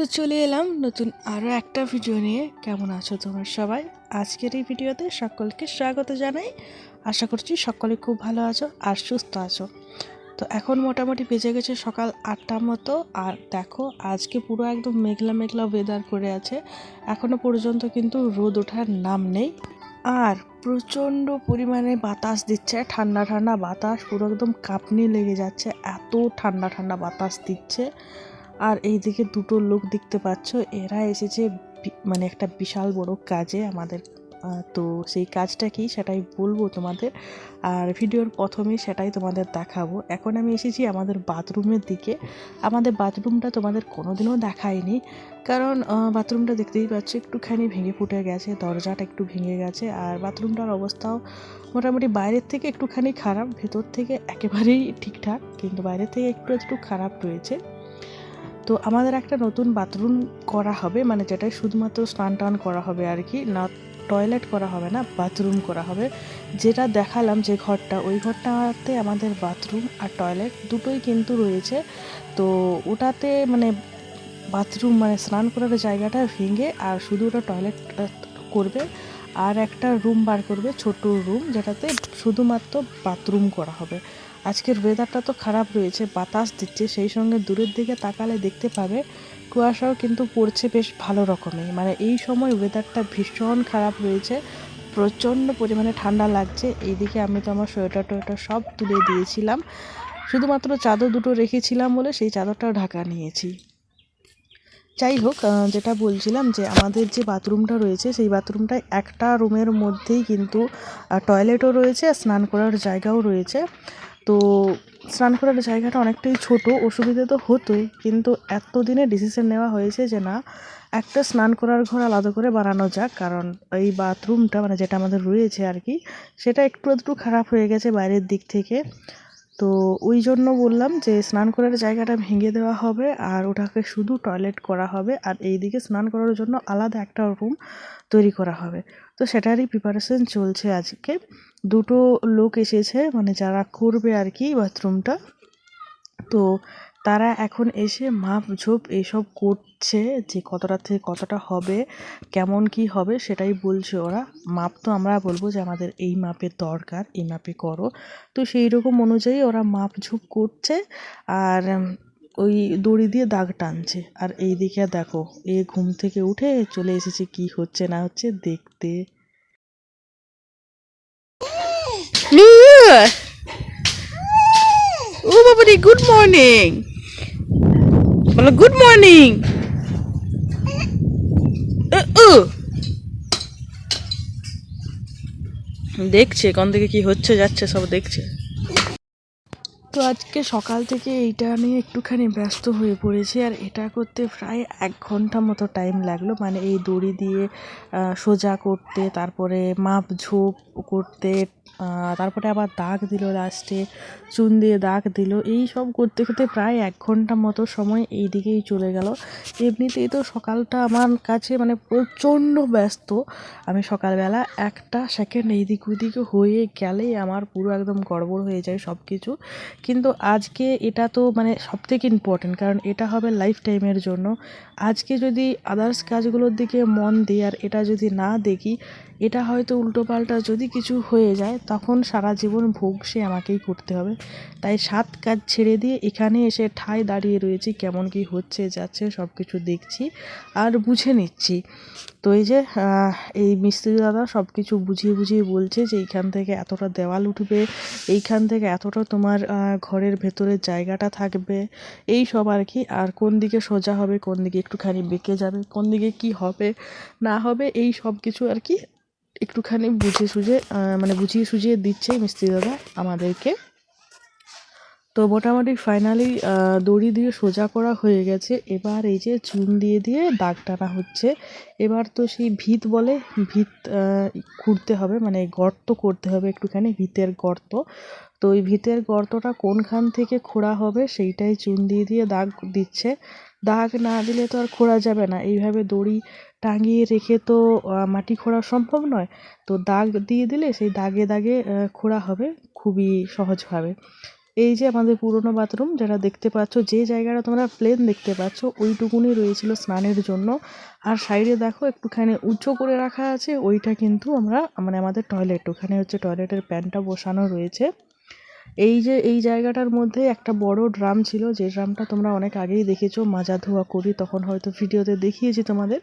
তো চলে এলাম নতুন আরও একটা ভিডিও নিয়ে। কেমন আছো তোমরা সবাই? আজকের এই ভিডিওতে সকলকে স্বাগত জানাই। আশা করছি সকলে খুব ভালো আছো আর সুস্থ আছো। তো এখন মোটামুটি বেজে গেছে সকাল আটটার মতো আর দেখো, আজকে পুরো একদম মেঘলা মেঘলা ওয়েদার করে আছে। এখনও পর্যন্ত কিন্তু রোদ ওঠার নাম নেই। আর প্রচণ্ড পরিমাণে বাতাস দিচ্ছে, ঠান্ডা ঠান্ডা বাতাস, পুরো একদম কাঁপনি লেগে যাচ্ছে, এত ঠান্ডা ঠান্ডা বাতাস দিচ্ছে। আর এইদিকে দুটো লোক দেখতে পাচ্ছ, এরা এসেছে মানে একটা বিশাল বড় কাজে আমাদের। তো সেই কাজটা কি সেটাই বলব তোমাদের। আর ভিডিওর প্রথমে সেটাই তোমাদের দেখাবো। এখন আমি এসেছি আমাদের বাথরুমের দিকে। আমাদের বাথরুমটা তোমাদের কোনোদিনও দেখায়নি কারণ বাথরুমটা দেখতেই পাচ্ছ, একটুখানি ভেঙে ফুটে গেছে, দরজাটা একটু ভেঙে গেছে। আর বাথরুমটার অবস্থাও মোটামুটি বাইরের থেকে একটুখানি খারাপ, ভেতর থেকে একেবারেই ঠিকঠাক, কিন্তু বাইরের থেকে একটু একটু খারাপ রয়েছে। তো আমাদের একটা নতুন বাথরুম করা হবে মানে যেটাই শুধুমাত্র স্নান টান করা হবে আর কি, না টয়লেট করা হবে না বাথরুম করা হবে। যেটা দেখালাম যে ঘরটা, ওই ঘরটাতে আমাদের বাথরুম আর টয়লেট দুটোই কিন্তু রয়েছে। তো ওটাতে মানে বাথরুম মানে স্নান করার জায়গাটা ভেঙে আর শুধু ওটা টয়লেট করবে আর একটা রুম বার করবে, ছোট রুম যেটাতে শুধুমাত্র বাথরুম করা হবে। আজকের ওয়েদারটা তো খারাপ রয়েছে, বাতাস দিচ্ছে, সেই সঙ্গে দূরের দিকে তাকালে দেখতে পাবে কুয়াশাও কিন্তু পড়ছে বেশ ভালো রকমের মানে এই সময় ওয়েদারটা ভীষণ খারাপ রয়েছে, প্রচণ্ড পরিমাণে ঠান্ডা লাগছে। এইদিকে আমি তো আমার সোয়েটার টোয়েটার সব তুলে দিয়েছিলাম, শুধুমাত্র চাদর দুটো রেখেছিলাম বলে সেই চাদরটাও ঢাকা নিয়েছি। যাই হোক যেটা বলছিলাম যে আমাদের যে বাথরুমটা রয়েছে, সেই বাথরুমটায় একটা রুমের মধ্যেই কিন্তু টয়লেটও রয়েছে, আর স্নান করার জায়গাও রয়েছে। তো স্নান করার জায়গাটা অনেকটাই ছোট, অসুবিধা তো হতোই। কিন্তু এতদিনে ডিসিশন নেওয়া হয়েছে যে না, একটা স্নান করার ঘর আলাদা করে বানানো যাক। কারণ এই বাথরুমটা মানে যেটা আমাদের রয়েছে আর কি, সেটা একটু একটু খারাপ হয়ে গেছে বাইরের দিক থেকে। তো ওই জন্য বললাম যে স্নান করার জায়গাটা ভেঙে দেওয়া হবে আর ওটাকে শুধু টয়লেট করা হবে আর এইদিকে স্নান করার জন্য আলাদা একটা রুম তৈরি করা হবে। তো সেটারই প্রিপারেশন চলছে আজকে। দুটো লোক এসেছে মানে যারা করবে আর কি বাথরুমটা তো তারা এখন এসে মাপ ঝোপ এইসব করছে যে কতটা থেকে কতটা হবে, কেমন কি হবে সেটাই বলছে ওরা। মাপ তো আমরা বলব যে আমাদের এই মাপের দরকার, এই মাপে করো। তো সেই রকম অনুযায়ী ওরা মাপ ঝোপ করছে আর ওই দড়ি দিয়ে দাগ টানছে। আর এই দিকে দেখো, এ ঘুম থেকে উঠে চলে এসেছে কি হচ্ছে না হচ্ছে দেখতে। ও বাবারি গুড মর্নিং বলো গুড মর্নিং দেখছে কোন দিকে কি হচ্ছে যাচ্ছে সব দেখছে। তো আজকে সকাল থেকে এইটা নিয়ে একটুখানি ব্যস্ত হয়ে পড়েছি, আর এটা করতে প্রায় এক ঘণ্টা মতো টাইম লাগল। মানে এই দড়ি দিয়ে সোজা করতে, তারপরে মাপ ঝোপ করতে তারপরে আবার দাগ দিল লাস্টে চুন দিয়ে দাগ দিল। এই সব করতে করতে প্রায় এক ঘণ্টা মতো সময় এই দিকেই চলে গেল। এমনিতেই তো সকালটা আমার কাছে মানে প্রচণ্ড ব্যস্ত। আমি সকালবেলা একটা সেকেন্ড এইদিক ওদিক হয়ে গেলেই আমার পুরো একদম গড়বড় হয়ে যায় সব কিছু কিন্তু আজকে এটা তো মানে সব থেকে ইম্পর্টেন্ট কারণ এটা হবে লাইফ টাইমের জন্য। আজকে যদি আদার্স কাজগুলোর দিকে মন দিই আর এটা যদি না দেখি, এটা হয়তো উল্টোপাল্টা যদি কিছু হয়ে যায়, তখন সারা জীবন ভোগ সে আমাকেই করতে হবে। তাই সাত কাজ ছেড়ে দিয়ে এখানে এসে ঠায় দাঁড়িয়ে রয়েছি, কেমন কি হচ্ছে, যাচ্ছে সব কিছু দেখছি আর বুঝে নিচ্ছি। তো এই যে এই মিস্ত্রি দাদা সব কিছু বুঝিয়ে বুঝিয়ে বলছে যে এইখান থেকে এতটা দেওয়াল উঠবে, এইখান থেকে এতটা তোমার ঘরের ভেতরের জায়গাটা থাকবে। এই সব আর কি, আর কোন দিকে সোজা হবে, কোন দিকে একটুখানি বেঁকে যাবে, কোন দিকে কি হবে, না হবে, এই সব কিছু আর কি একটুখানি বুঝে সুঝে মানে বুঝিয়ে সুঝিয়ে দিচ্ছে মিস্ত্রি দাদা আমাদেরকে। তো মোটামুটি ফাইনালি দড়ি দিয়ে সোজা করা হয়ে গেছে। এবার এই যে চুন দিয়ে দিয়ে দাগ টানা হচ্ছে। এবার তো সেই ভিত বলে, ভিত খুঁড়তে হবে মানে গর্ত করতে হবে একটুখানি, ভিতের গর্ত। তো ওই ভিতের গর্তটা কোনখান থেকে খোঁড়া হবে সেইটাই চুন দিয়ে দিয়ে দাগ দিচ্ছে। দাগ না দিলে তো আর খোঁড়া যাবে না। এইভাবে দড়ি টাঙিয়ে রেখে তো মাটি খোঁড়া সম্ভব নয়। তো দাগ দিয়ে দিলে সেই দাগে দাগে খোঁড়া হবে খুবই সহজভাবে। এই যে আমাদের পুরনো বাথরুম যেটা দেখতে পাচ্ছ, যে জায়গাটা তোমরা প্লেন দেখতে পাচ্ছ, ওইটুকুনি রয়েছিল স্নানের জন্য। আর সাইডে দেখো, একটুখানি উঁচু করে রাখা আছে, ওইটা কিন্তু আমরা মানে আমাদের টয়লেট ওখানে হচ্ছে টয়লেটের প্যানটা বসানো রয়েছে। এই যে, এই জায়গাটার মধ্যে একটা বড় ড্রাম ছিল, যে ড্রামটা তোমরা অনেক আগেই দেখেছ, মাজা ধোয়া করি, তখন হয়তো ভিডিওতে দেখিয়েছি তোমাদের।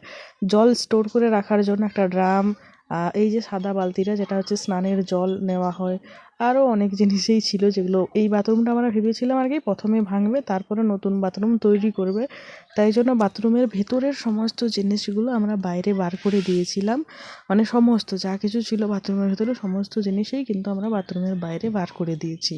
জল স্টোর করে রাখার জন্য একটা ড্রাম এই যে সাদা বালতিটা, যেটা হচ্ছে স্নানের জল নেওয়া হয়। আরও অনেক জিনিসই ছিল যেগুলো এই বাথরুমটা আমরা ভেবেছিলাম আর কি, প্রথমে ভাঙবে, তারপরে নতুন বাথরুম তৈরি করবে। তাই জন্য বাথরুমের ভেতরের সমস্ত জিনিসগুলো আমরা বাইরে বার করে দিয়েছিলাম। মানে সমস্ত, যা কিছু ছিল বাথরুমের ভেতরে সমস্ত জিনিসেই কিন্তু আমরা বাথরুমের বাইরে বার করে দিয়েছি।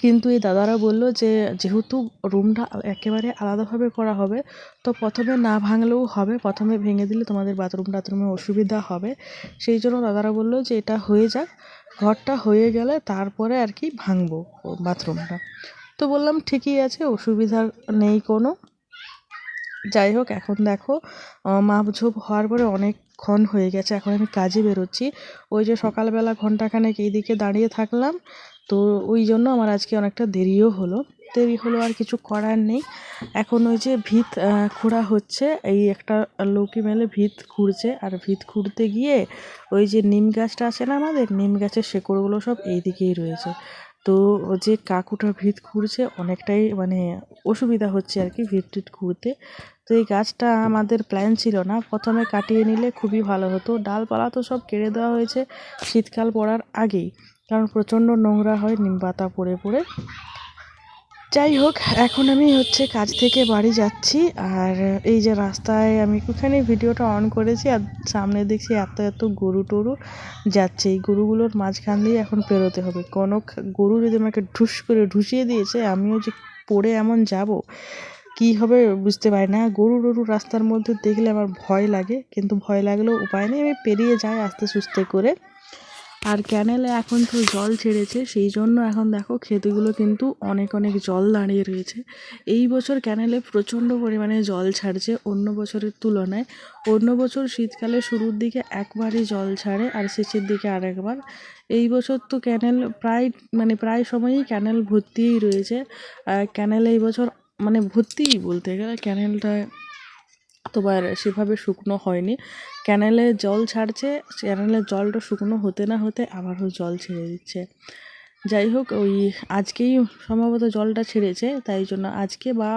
কিন্তু এই দাদারা বলল যে, যেহেতু রুমটা একেবারে আলাদাভাবে করা হবে, তো প্রথমে না ভাঙলেও হবে, প্রথমে ভেঙে দিলে তোমাদের বাথরুম টাথরুমে অসুবিধা হবে। সেই জন্য দাদারা বলল যে, এটা হয়ে যাক। ঘরটা হয়ে গেলে তারপরে আর কি ভাঙবো বাথরুমটা। তো বললাম, ঠিকই আছে, অসুবিধা নেই কোনো। যাই হোক, এখন দেখো মাপঝোপ হওয়ার পরে অনেকক্ষণ হয়ে গেছে, এখন আমি কাজে বেরোচ্ছি। ওই যে সকালবেলা ঘন্টাখানেক এইদিকে দাঁড়িয়ে থাকলাম, তো ওই জন্য আমার আজকে অনেকটা দেরিও হলো। দেরি হলো আর কিছু করার নেই। এখন ওই যে ভিত খোঁড়া হচ্ছে, এই একটা লোকি মেলে ভিত খুঁড়ছে। আর ভিত খুঁড়তে গিয়ে ওই যে নিম গাছটা আছে না আমাদের, নিম গাছের শেকড়গুলো সব এই দিকেই রয়েছে। তো যে কাকুটা ভিত খুঁড়ছে, অনেকটাই মানে অসুবিধা হচ্ছে আর কি ভিত টিত খুঁড়তে। তো এই গাছটা আমাদের প্ল্যান ছিল না। প্রথমে কাটিয়ে নিলে খুবই ভালো হতো। ডালপালা তো সব কেড়ে দেওয়া হয়েছে শীতকাল পড়ার আগেই। কারণ প্রচণ্ড নোংরা হয়, নিম পাতা পড়ে পড়ে। যাই হোক, এখন আমি হচ্ছে কাজ থেকে বাড়ি যাচ্ছি। আর এই যে রাস্তায় আমি একটুখানি ভিডিওটা অন করেছি, আর সামনে দেখছি এত এত গরু টরু যাচ্ছে। এই গরুগুলোর মাঝখান দিয়ে এখন পেরোতে হবে। কোনো গরু যদি আমাকে ঢুস করে ঢুসিয়ে দিয়েছে, আমিও যে পড়ে এমন যাব, কী হবে বুঝতে পারি না। গরু টরু রাস্তার মধ্যে দেখলে আমার ভয় লাগে, কিন্তু ভয় লাগলেও উপায় নেই। আমি পেরিয়ে যাই আস্তে সুস্তে করে। আর ক্যানেলে এখন তো জল ছেড়েছে, সেই জন্য এখন দেখো ক্ষেতগুলো কিন্তু অনেক অনেক জল দাঁড়িয়ে রয়েছে। এই বছর ক্যানেলে প্রচণ্ড পরিমাণে জল ছাড়ছে অন্য বছরের তুলনায়। অন্য বছর শীতকালে শুরুর দিকে একবারই জল ছাড়ে আর শেষের দিকে আরেকবার। এই বছর তো ক্যানেল প্রায় মানে প্রায় সময়ই ক্যানেল ভর্তিই রয়েছে। ক্যানেল এই বছর মানে ভর্তিই বলতে গেলে ক্যানেলটায় তোমার সেভাবে শুকনো হয়নি। ক্যানেলে জল ছাড়ছে ক্যানেলের জলটা শুকনো হতে না হতে আবারও জল ছেড়ে দিচ্ছে। যাই হোক, ওই আজকেই সম্ভবত জলটা ছেড়েছে, তাই জন্য আজকে বা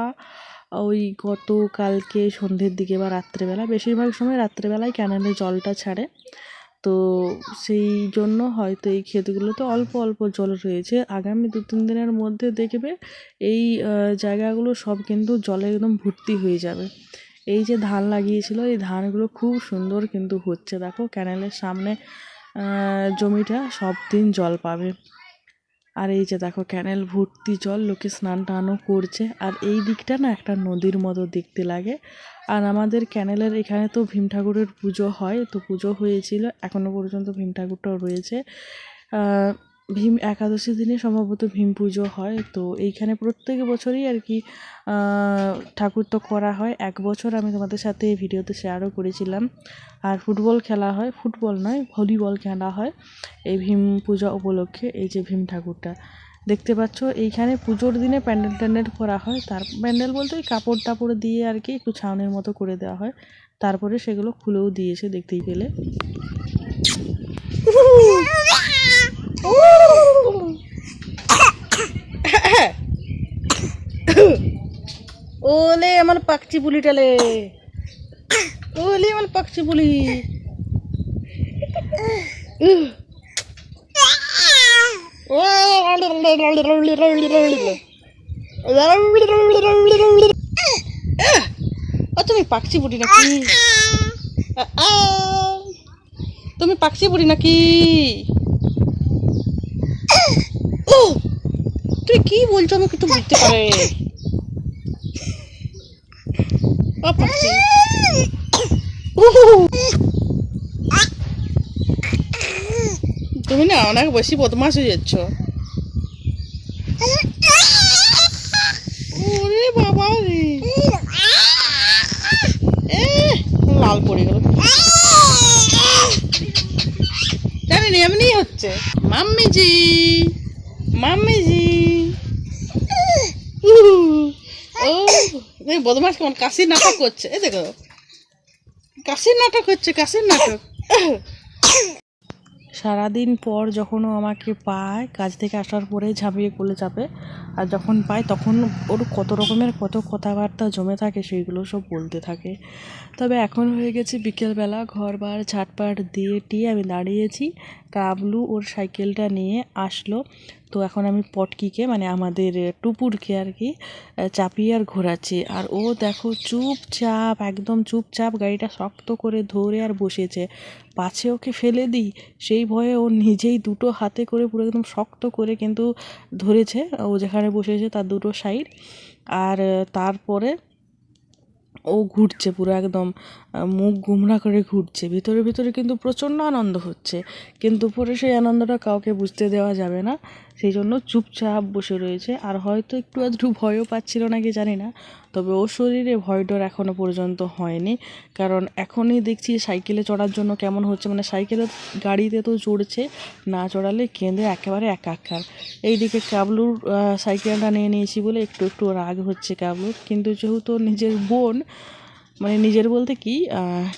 ওই গতকালকে সন্ধ্যের দিকে বা রাত্রেবেলা, বেশিরভাগ সময় রাত্রেবেলায় ক্যানেলে জলটা ছাড়ে। তো সেই জন্য হয়তো এই ক্ষেতগুলোতে অল্প অল্প জল রয়েছে। আগামী দু তিন দিনের মধ্যে দেখবে এই জায়গাগুলো সব কিন্তু জলে একদম ভর্তি হয়ে যাবে। এই যে ধান লাগিয়েছিল, এই ধানগুলো খুব সুন্দর কিন্তু হচ্ছে। দেখো, ক্যানেলের সামনে জমিটা সব দিন জল পাবে। আর এই যে দেখো, ক্যানেল ভর্তি জল, লোকে স্নান টানও করছে। আর এই দিকটা না একটা নদীর মতো দেখতে লাগে। আর আমাদের ক্যানেলের এখানে তো ভীম ঠাকুরের পুজো হয়, তো পুজো হয়েছিল এখনও পর্যন্ত ভীম ঠাকুরটাও রয়েছে। ভীম একাদশী দিনে সম্ভবত ভীম পুজো হয়। তো এইখানে প্রত্যেক বছরই আর কি ঠাকুর তো করা হয়। এক বছর আমি তোমাদের সাথে এই ভিডিওতে শেয়ারও করেছিলাম। আর ফুটবল খেলা হয়। ফুটবল নয়, ভলিবল খেলা হয় এই ভীম পূজা উপলক্ষে, এই যে ভীম ঠাকুরটা। দেখতে পাচ্ছ, এইখানে পুজোর দিনে প্যান্ডেল ট্যান্ডেল করা হয়। তার, প্যান্ডেল বলতে ওই কাপড় টাপড় দিয়ে আর কি একটু ছাউনির মতো করে দেওয়া হয়। তারপরে সেগুলো খুলেও দিয়েছে দেখতেই পেলে। ওলে আমার পাকচি পুলিটালে। ওলে আমার পাকচি পুলি। তুমি পাকচি বুড়ি নাকি? তুমি পাকচি বুড়ি নাকি? তুই কি বলছো আমাকে তো বুঝতে পারে। তুমি না অনেক বেশি বদমাস হয়ে যাচ্ছ। বাবা লাল পড়ে গেল। জানি এমনি হচ্ছে। মাম্মিজি। মাম্মিজি ও বদমাস কেমন কাশির নাটক করছে। এই দেখো। কাশির নাটক হচ্ছে কাশির নাটক। সারাদিন পর যখন ও আমাকে পায় কাজ থেকে আসার পরে ঝাঁপিয়ে কোলে চাপে। আর যখন পায় তখন ওর কত রকমের কত কথাবার্তা জমে থাকে সেইগুলো সব বলতে থাকে। তবে এখন হয়ে গেছে বিকেলবেলা ঘর বার ঝাটপাট দিয়ে টিয়ে আমি দাঁড়িয়েছি। কাবলু ওর সাইকেলটা নিয়ে আসলো। তো এখন আমি পটকিকে মানে আমাদের টুপুরকে আর কি চাপিয়ে আর ঘোরাচ্ছি। আর ও দেখো চুপচাপ, একদম চুপচাপ গাড়িটা শক্ত করে ধরে আর বসেছে। পাছে ওকে ফেলে দিই, সেই ভয়ে ও নিজেই দুটো হাতে করে পুরো একদম শক্ত করে কিন্তু ধরেছে। ও যেখানে বসেছে তার দুটো সাইড। আর তারপরে ও ঘুরছে পুরো একদম মুখ গুমরা করে ঘুরছে। ভিতরে ভিতরে কিন্তু প্রচণ্ড আনন্দ হচ্ছে। কিন্তু পরে সেই আনন্দটা কাউকে বুঝতে দেওয়া যাবে না। সেই জন্য চুপচাপ বসে রয়েছে। আর হয়তো একটু আধটু ভয়ও পাচ্ছিল নাকি জানি না। তবে ওর শরীরে ভয় ডর এখনও পর্যন্ত হয়নি। কারণ এখনই দেখছি সাইকেলে চড়ার জন্য কেমন হচ্ছে। মানে সাইকেলে গাড়িতে তো চড়ছে, না চড়ালে কেঁদে একেবারে একাকার। এইদিকে কাবলুর সাইকেলটা নিয়ে নিয়েছি বলে একটু একটু রাগ হচ্ছে কাবলুর। কিন্তু যেহেতু নিজের বোন মানে নিজের বলতে কি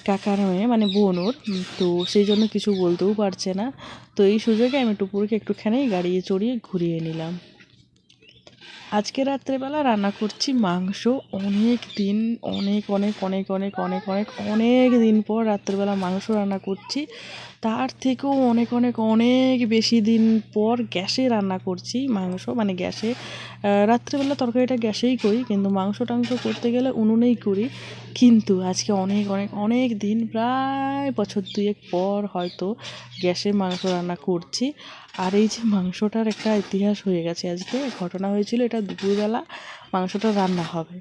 কাকার মেয়ে মানে বোন ওর তো সেই জন্য কিছু বলতেও পারছে না। তো এই সুযোগে আমি টুপুরকে একটুখানি গাড়িয়ে চড়িয়ে ঘুরিয়ে নিলাম। আজকে রাত্রেবেলা রান্না করছি মাংস। অনেক দিন, অনেক অনেক অনেক অনেক অনেক অনেক অনেক দিন পর রাত্রেবেলা মাংস রান্না করছি। তার থেকেও অনেক অনেক অনেক বেশি দিন পর গ্যাসে রান্না করছি মাংস। মানে গ্যাসে রাত্রেবেলা তরকারিটা গ্যাসেই করি, কিন্তু মাংস টাংস করতে গেলে উনুনেই করি। কিন্তু আজকে অনেক অনেক অনেক দিন, প্রায় বছর দুয়েক পর হয়তো গ্যাসে মাংস রান্না করছি। আর এই যে মাংসটার একটা ইতিহাস হয়ে গেছে আজকে। ঘটনা হয়েছিল এটা দুপুরবেলা মাংসটা রান্না হবে।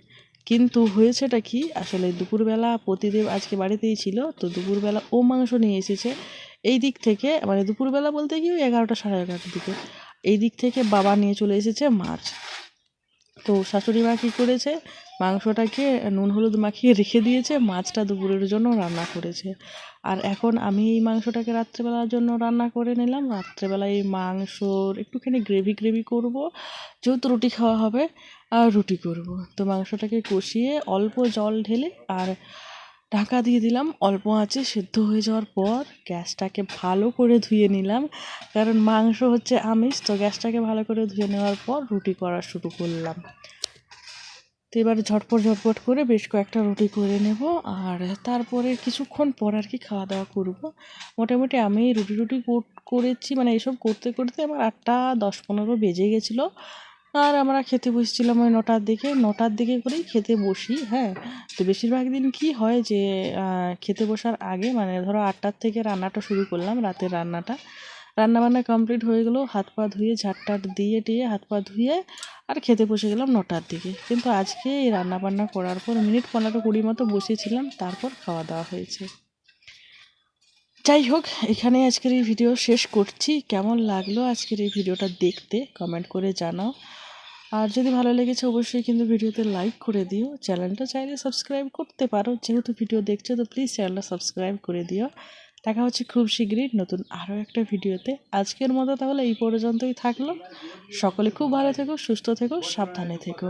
কিন্তু হয়েছেটা কি? আসলে দুপুরবেলা প্রতিদেব আজকে বাড়িতেই ছিল, তো দুপুরবেলা ও মাংস নিয়ে এসেছে। এই দিক থেকে মানে দুপুরবেলা বলতে কি ওই এগারোটা সাড়ে এগারোটার দিকে। এই দিক থেকে বাবা নিয়ে চলে এসেছে মাছ। তো শাশুড়ি মা কী করেছে? মাংসটাকে নুন হলুদ মাখিয়ে রেখে দিয়েছে, মাছটা দুপুরের জন্য রান্না করেছে। আর এখন আমি এই মাংসটাকে রাত্রেবেলার জন্য রান্না করে নিলাম। রাত্রেবেলা এই মাংসর একটুখানি গ্রেভি গ্রেভি করব, যেহেতু রুটি খাওয়া হবে, আর রুটি করব। তো মাংসটাকে কষিয়ে অল্প জল ঢেলে আর ঢাকা দিয়ে দিলাম। অল্প আঁচে সেদ্ধ হয়ে যাওয়ার পর গ্যাসটাকে ভালো করে ধুয়ে নিলাম। কারণ মাংস হচ্ছে আমিষ, তো গ্যাসটাকে ভালো করে ধুয়ে নেওয়ার পর রুটি করা শুরু করলাম। তো এবার ঝটপট ঝটপট করে বেশ কয়েকটা রুটি করে নেব আর তারপরে কিছুক্ষণ পর আর কি খাওয়া দাওয়া করব। মোটামুটি আমি রুটি রুটি করেছি মানে এসব করতে করতে আমার আটটা দশ পনেরো বেজে গেছিল। আর আমরা খেতে বসছিলাম ওই নটার দিকে। নটার দিকে করেই খেতে বসি হ্যাঁ। তো বেশিরভাগ দিন কি হয় যে খেতে বসার আগে মানে ধরো আটটার থেকে রান্নাটা শুরু করলাম, রাতের রান্নাটা। রান্না বান্না কমপ্লিট হয়ে গেলো, হাত পা ধুয়ে ঝাঁটটাট দিয়ে টিয়ে হাত পা ধুয়ে আর খেতে বসে গেলাম নটার দিকে। কিন্তু আজকে এই রান্না বান্না করার পর মিনিট পনেরো কুড়ি মতো বসেছিলাম, তারপর খাওয়া দাওয়া হয়েছে। যাই হোক, এখানে আজকের এই ভিডিও শেষ করছি। কেমন লাগল আজকের এই ভিডিওটা দেখতে কমেন্ট করে জানাও। আর যদি ভালো লেগেছে, অবশ্যই কিন্তু ভিডিওতে লাইক করে দিও। চ্যানেলটা চাইলে সাবস্ক্রাইব করতে পারো। যেহেতু ভিডিও দেখছ, তো প্লিজ চ্যানেলটা সাবস্ক্রাইব করে দিও। দেখা হচ্ছে খুব শীঘ্রই নতুন আরও একটা ভিডিওতে। আজকের মতো তাহলে এই পর্যন্তই থাকল। সকলে খুব ভালো থেকো, সুস্থ থেকো, সাবধানে থেকো।